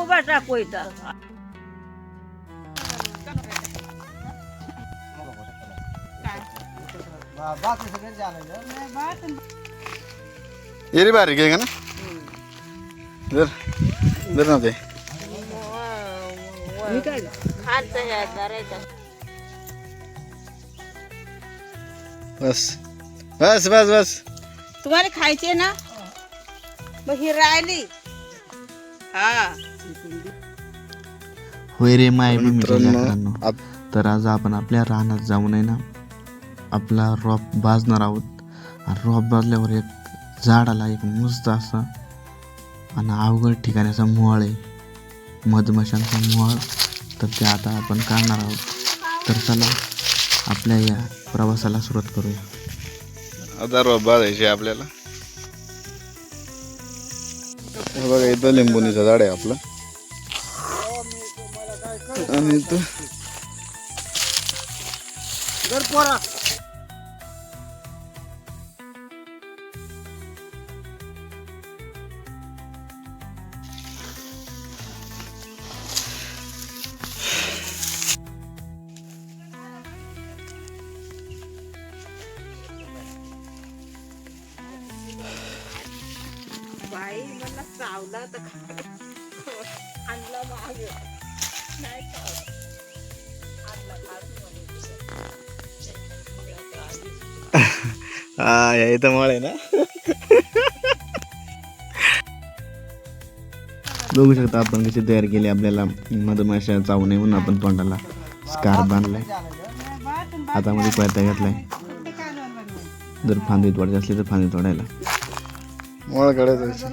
उभा टाक कोयता एरी बारीक आहे का ना जर जर ना ते बस. बस बस बस. तुम्हाला खायचे ना? मग ही राहिली. हा. होय रे माय मित्रांनो. आप- तर आज आपण आपल्या रानात जाऊन आहे ना आपला रॉप भाजणार आहोत. आणि रॉप भाजल्यावर एक झाडाला एक मस्त असा आणि अवघड ठिकाणाचा मोळ आहे. मधमाशांचा मोळ तर ते आता आपण काढणार आहोत. तर चला आपल्या या प्रवासाला सुरुवात करूया. आता रोप बाजायचे आपल्याला. बघा इथं लिंबुनीचं झाड आहे आपलं. आणि इथं मला चावला तर आणला माग. नाही हा या इथं मळ आहे ना? बघू शकता आपण कशी तयार केली आपल्याला मधमाशा चावू नये म्हणून आपण तोंडाला स्कार्फ बांधलाय. हातामध्ये कोयता घातलाय. जर फांदी तोडायची असली तर फांदी तोडायला. मळ काढायचं.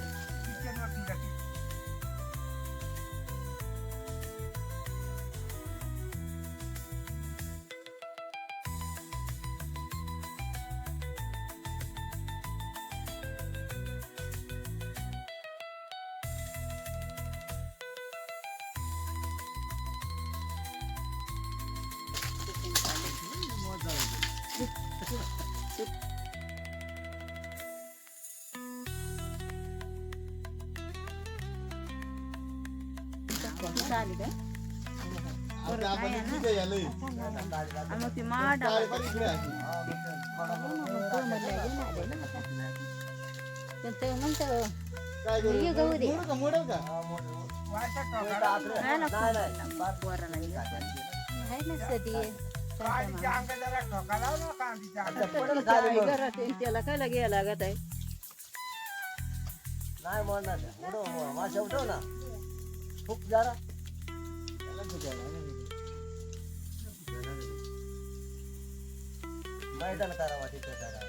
จุ๊บ ಸಾಲಿದೆ ಮತ್ತೆ ಮಾಡ. ಮತ್ತೆ ಈಗ. काय मग त्याला काय लागे लागत आहे? नाही म्हणणार. उडव माशा उठव ना. खूप जरा. मैदान करावा तिथं जरा.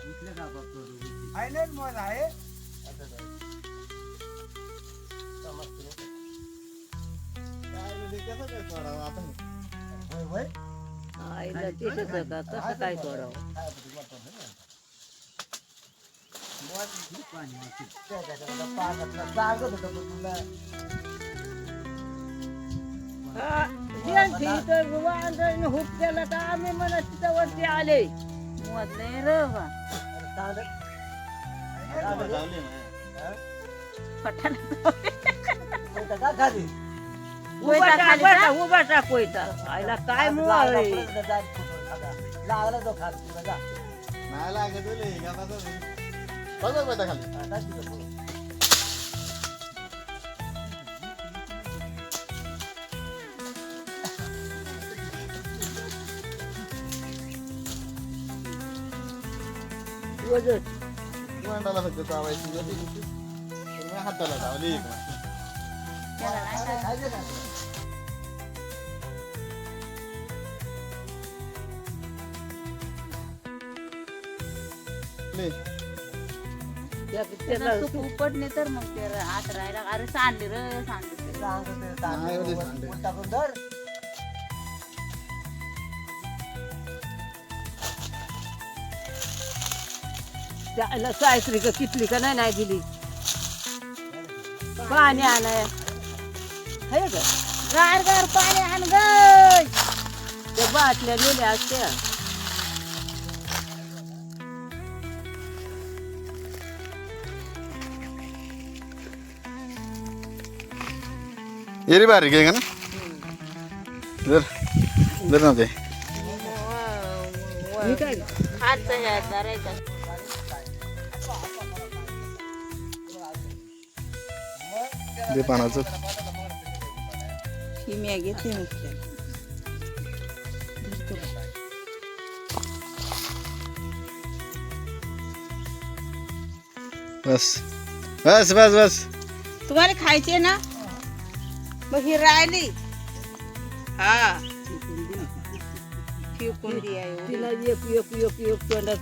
आयलंड मॉल आहे. होय होय. आईला तिथंच का कसं काय करावं? सांगत होतं पण तुला. हुक केला तर आम्ही म्हणत तिथं वरती आले. मोजले रे बा. पठाण. का खाली उभा टाक बरं, उभा टाक कोयता आईला काय मुळ लागला तो खाली तुला जा नाही लागत रे, गावाचं. बघ बघ बेटा खाली आता तिथं पुढं. वजन मांडाला फक्त चावायची होती. तर मी हाताला चावली त्याला तर मग ते अरे र नाही, सायत्री का का नाही नाही दिली. पाणी आणाय. गार गार पाणी आण ग. त्या बाटल्या नेल्या असत्या. एरी बारीक आहे का ना जर जर नव्हते ते पानाचं मी घेतली बस बस बस बस तुम्हाला खायचे ना? मग ही राहिली. हा. फेकून द्या तिला एक एक एक एक तोंडात